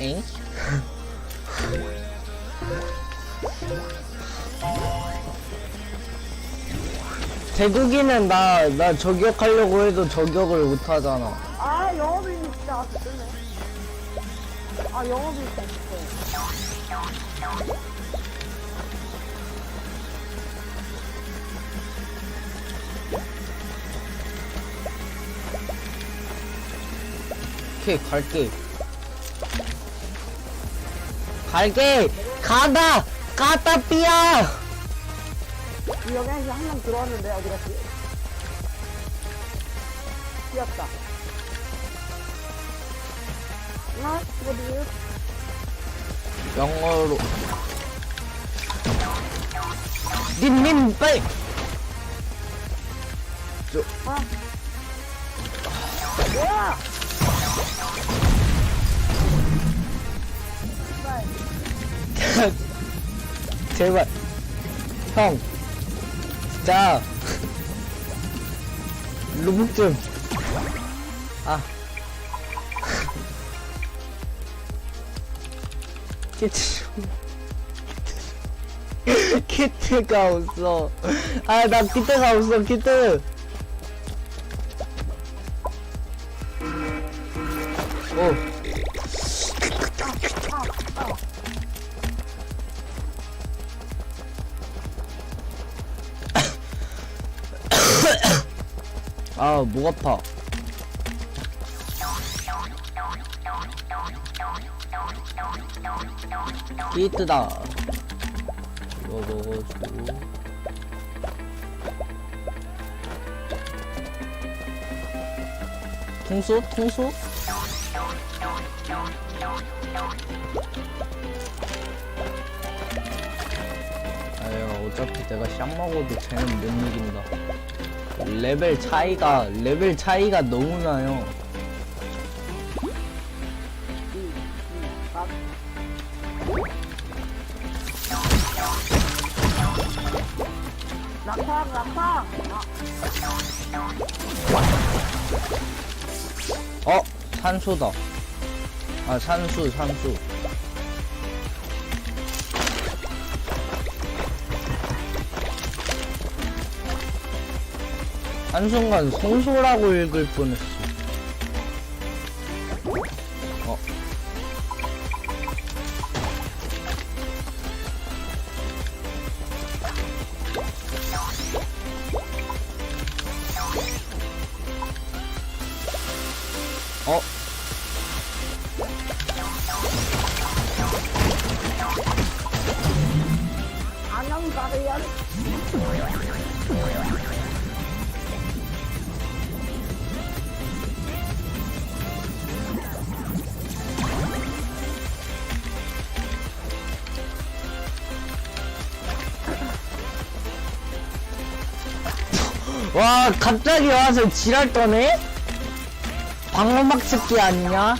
엥? 대국이는 나, 나 저격하려고 해도 저격을 못 하잖아. 아 영업이 진짜 아주 뜨네 아 영업이 진짜 있어 오케이, 갈게. 갈게! 가다! 가다, 삐야! 이 여기 한명 들어왔는데 어디 갔지? 귀엽다 나 어디 영어로. 님, 님, 빨리! 아 뭐야 제발. 형. 진짜. 로봇 좀. 아. 키트 좀. 키트가 없어. 아, 나 키트가 없어, 키트. 오. 아, 목 아파. 히트다. 이거 먹어주고. 통수? 통수? 아유, 어차피 내가 쌍 먹어도 쟤는 못 이긴다. 레벨 차이가 레벨 차이가 너무 나요. 어 산소다. 아 산수 산수. 한순간 송소라고 읽을. 어. 와 갑자기 와서 지랄 떠네? 방어막 새끼 아니냐?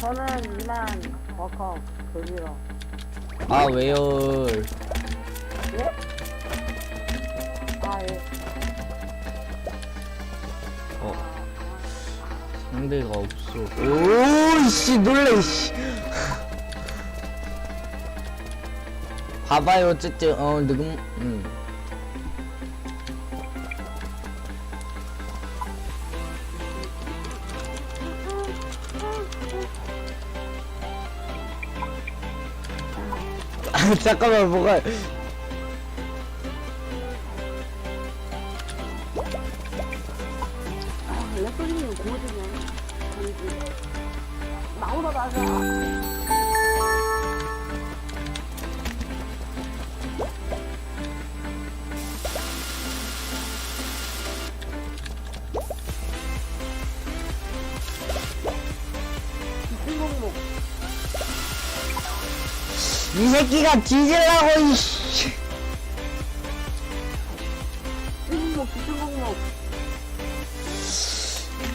저는 이만 버커 그리러 아 왜요? 예? 아 예. 어 상대가 없어. 오씨 놀래 씨. 봐봐요 어쨌든 어 느금 음. 아, 잠깐만 뭐가 아, 레슬링은 고지네. 나오다 나가. 새끼가 뒤질라고 이씨. 신공목 신공목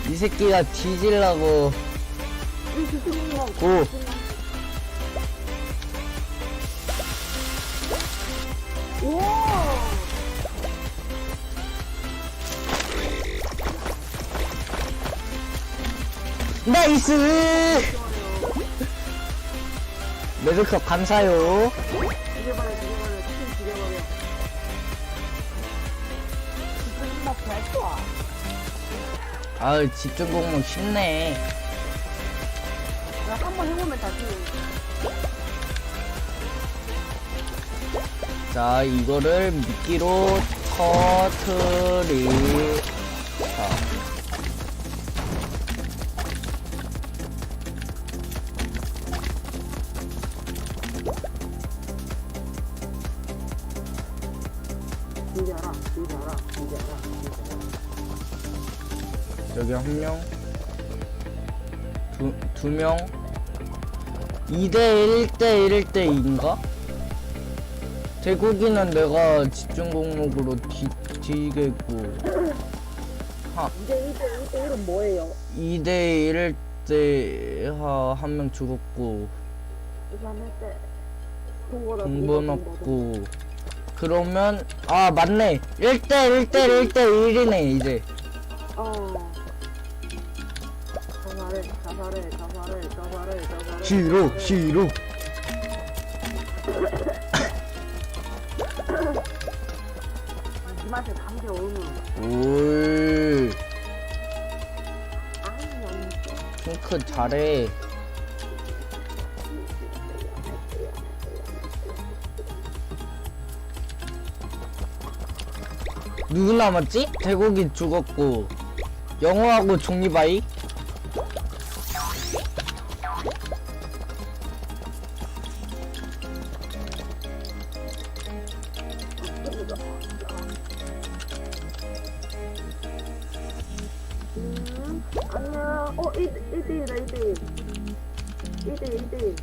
이 새끼가 뒤질라고 신공목 오. 오 나이스 레드컵 감사요. 죽여버려 죽여버려 치킨 죽여버려 집중 막 좋아 아유 집중 공목 쉽네. 한번 해보면 다시 자 이거를 미끼로 터트리 여기 한 명, 두, 두 명, 2대 1대 1대 2인가? 대고기는 내가 집중 공목으로 뒤, 뒤겠고, 이제 1대 1대 1은 뭐예요? 2대 1대 한 명 죽었고, 동번 없고, 그러면, 아, 맞네. 1대 1대 1대 1이네, 이제. 어 자살해 자살해 자살해 자살해 자살해 시로. 시로. 이 맛에 감기 오면 올, 아니 안 돼. 핑크 잘해. 누구 남았지? 대고기 죽었고 영어하고 종이바이 음, 안녕. 어, 1, 1대1이다, 1대1. 1대1, 1대1.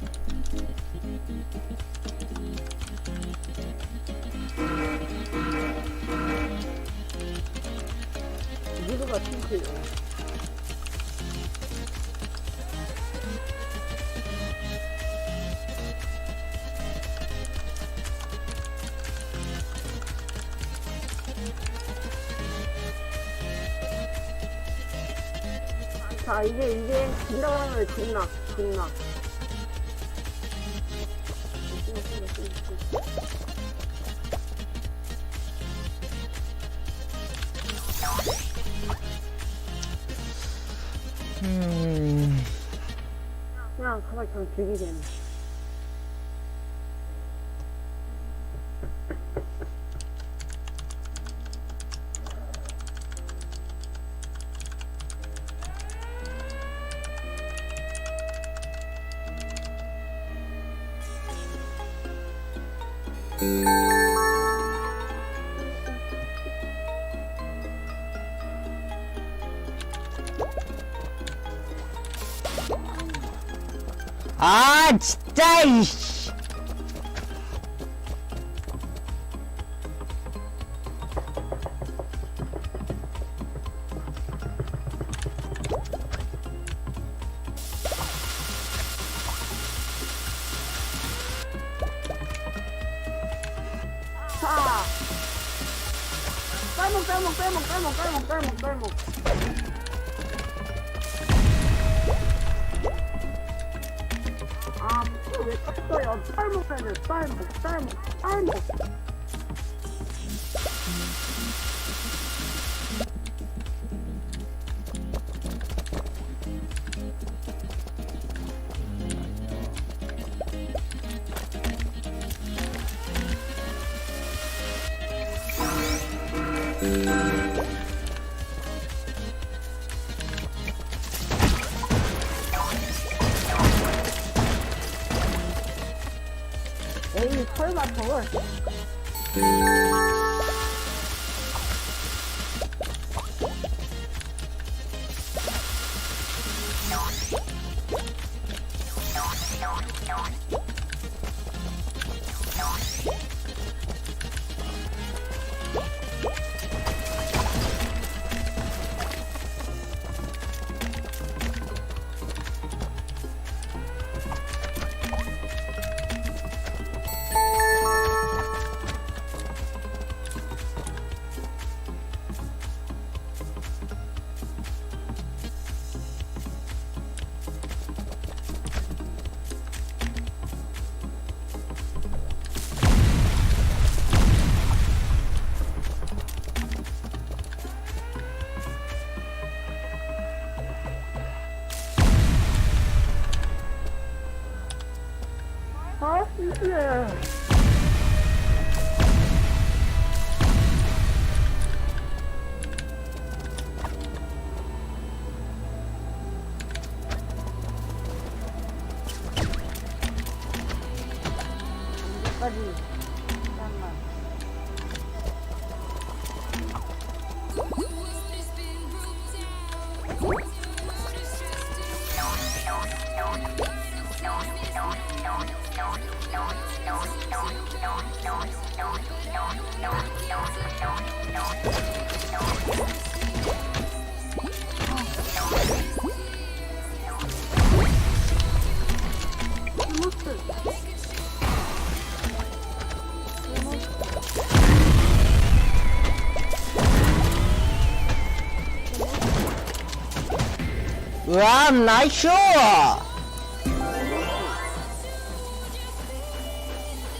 누구가 핑크예요? 자, 이제, 이제, 진다고 하면 진낙, 진낙. 음... 그냥 가만히 그냥 즐기겠네. 아 진짜 이씨 자! 빼먹, 빼 왜 깠어요? 빨먹 해야 돼, 빨먹, 빨먹, 빨먹. 에이, 설마 저걸. 언제까지? 잠깐만. 으아 나이스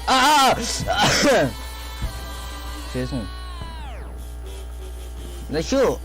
아 죄송 나이스